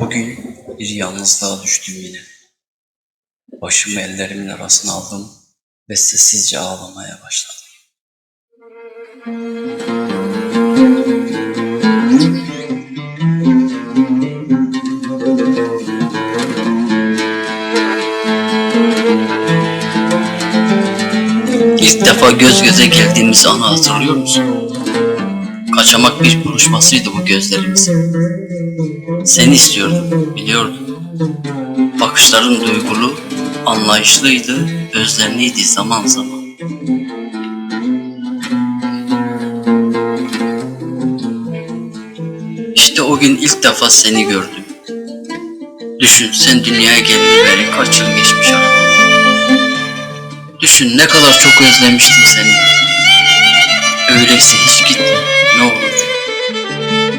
O gün bir yalnızlığa düştüm yine. Başımı ellerimin arasına aldım ve sessizce ağlamaya başladım. İlk defa göz göze geldiğimiz anı hatırlıyor musun? Kaçamak bir buluşmasıydı bu gözlerimizin. Seni istiyordum, biliyordum. Bakışların duygulu, anlayışlıydı, özlemliydi zaman zaman. İşte o gün ilk defa seni gördüm. Düşün sen dünyaya geleli kaç yıl geçmiş aradan. Düşün ne kadar çok özlemiştim seni. Öyleyse hiç.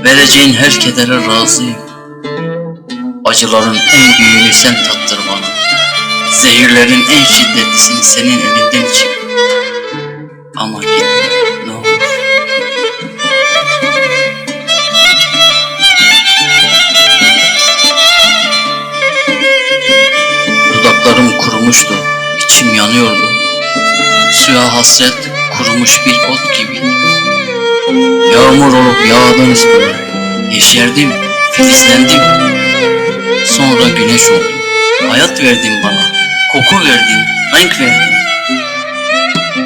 Vereceğin her kedere razıyım. Acıların en büyüğünü sen tattır bana. Zehirlerin en şiddetlisini senin elinden içeyim. Ama gitme. Dudaklarım kurumuştu, içim yanıyordu. Suya hasret kurumuş bir ot gibiydi. Yağmur olup yağdın üstüme. Yeşerdim, filizlendim. Sonra güneş oldum. Hayat verdin bana. Koku verdin, renk verdin.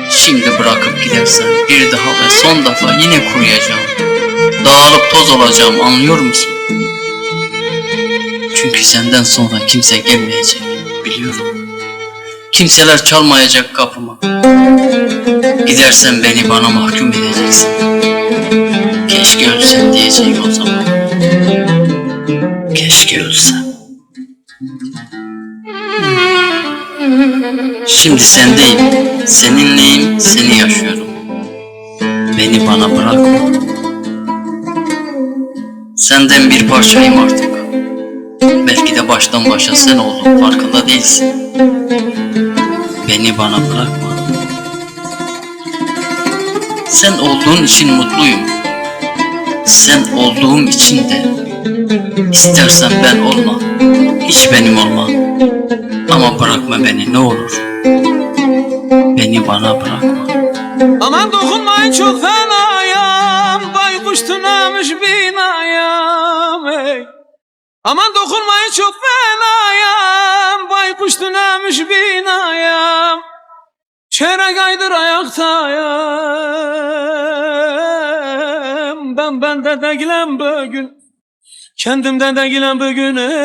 Şimdi bırakıp gidersen bir daha ve son defa yine kuruyacağım. Dağılıp toz olacağım anlıyor musun? Çünkü senden sonra kimse gelmeyecek biliyorum. Kimseler çalmayacak kapıma. Gidersen beni bana mahkum edeceksin. Keşke ölsen diyeceğim o zaman. Keşke ölsem. Şimdi sendeyim, seninleyim, seni yaşıyorum. Beni bana bırakma. Senden bir parçayım artık. Belki de baştan başa sen oldun, farkında değilsin. Beni bana bırakma. Sen olduğun için mutluyum. Sen olduğum için de istersen ben olma. Hiç benim olma. Ama bırakma beni ne olur. Beni bana bırakma. Aman dokunmayın çok fenayım Baykuş tünemiş binayım ey. Aman dokunmayın çok fenayım Baykuş tünemiş binayım Çeyrek aydır ayaktayım Ben bende değilim bugün Kendimde değilim bugün ey,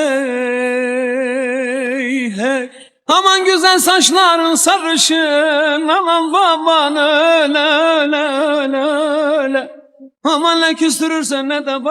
hey. Aman güzel saçların sarışın Aman baban öyle öyle öyle Aman ne küstürürsen ne de